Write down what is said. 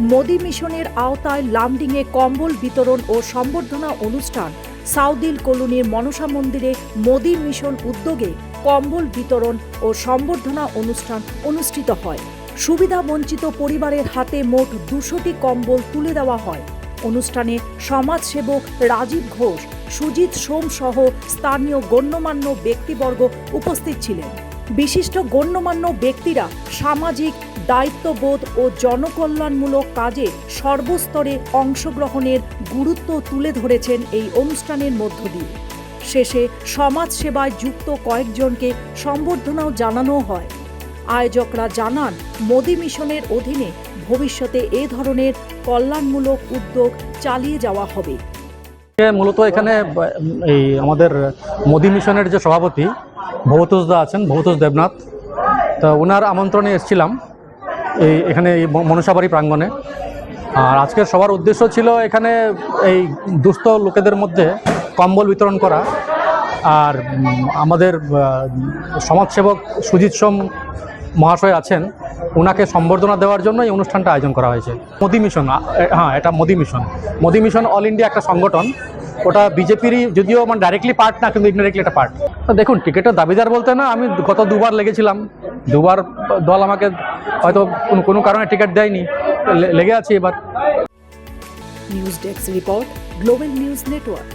মোদি মিশনের আওতায় লামডিংয়ে কম্বল বিতরণ ও সম্বর্ধনা অনুষ্ঠান। সাউদিল কলোনির মনসা মন্দিরে মোদি মিশন উদ্যোগে কম্বল বিতরণ ও সম্বর্ধনা অনুষ্ঠান অনুষ্ঠিত হয়। সুবিধা বঞ্চিত পরিবারের হাতে মোট দুশোটি কম্বল তুলে দেওয়া হয়। অনুষ্ঠানে সমাজসেবক রাজীব ঘোষ, সুজিত সোম সহ স্থানীয় গণ্যমান্য ব্যক্তিবর্গ উপস্থিত ছিলেন। বিশিষ্ট গণ্যমান্য ব্যক্তিরা সামাজিক, দায়িত্ববোধ ও জনকল্যাণমূলক কাজে সর্বস্তরে অংশগ্রহণের গুরুত্ব তুলে ধরেছেন এই অনুষ্ঠানের মধ্য দিয়ে। শেষে সমাজ সেবায় যুক্ত কয়েকজনকে সম্বর্ধনাও জানানো হয়। আয়োজকরা জানান, মোদি মিশনের অধীনে ভবিষ্যতে এ ধরনের কল্যাণমূলক উদ্যোগ চালিয়ে যাওয়া হবে। মূলত এখানে, এই আমাদের মোদি মিশনের যে সভাপতি ভবতোষ দা আছেন ভৌতোষ দেবনাথ। তো ওনার আমন্ত্রণে এসেছিলাম এই এখানে এই মনসাবাড়ি প্রাঙ্গণে। আর আজকের সবার উদ্দেশ্য ছিল এখানে এই দুস্থ লোকেদের মধ্যে কম্বল বিতরণ করা। আর আমাদের সমাজসেবক সুজিত সোম মহাশয় আছেন। ওনাকে সম্বর্ধনা দেওয়ার জন্য এই অনুষ্ঠানটা আয়োজন করা হয়েছে। মোদি মিশন হ্যাঁ এটা Modi mission. Modi mission all India একটা সংগঠন। ওটা বিজেপিরই, যদিও মানে ডাইরেক্টলি পার্ট না, কিন্তু ইনডাইরেক্টলি একটা পার্ট দেখুন, টিকিটের দাবিদার বলতে না, আমি গত দুবার লেগেছিলাম। দুবার দল আমাকে হয়তো কোনো কারণে টিকিট দেয়নি। লেগে আছি এবার। News desk report, global news network.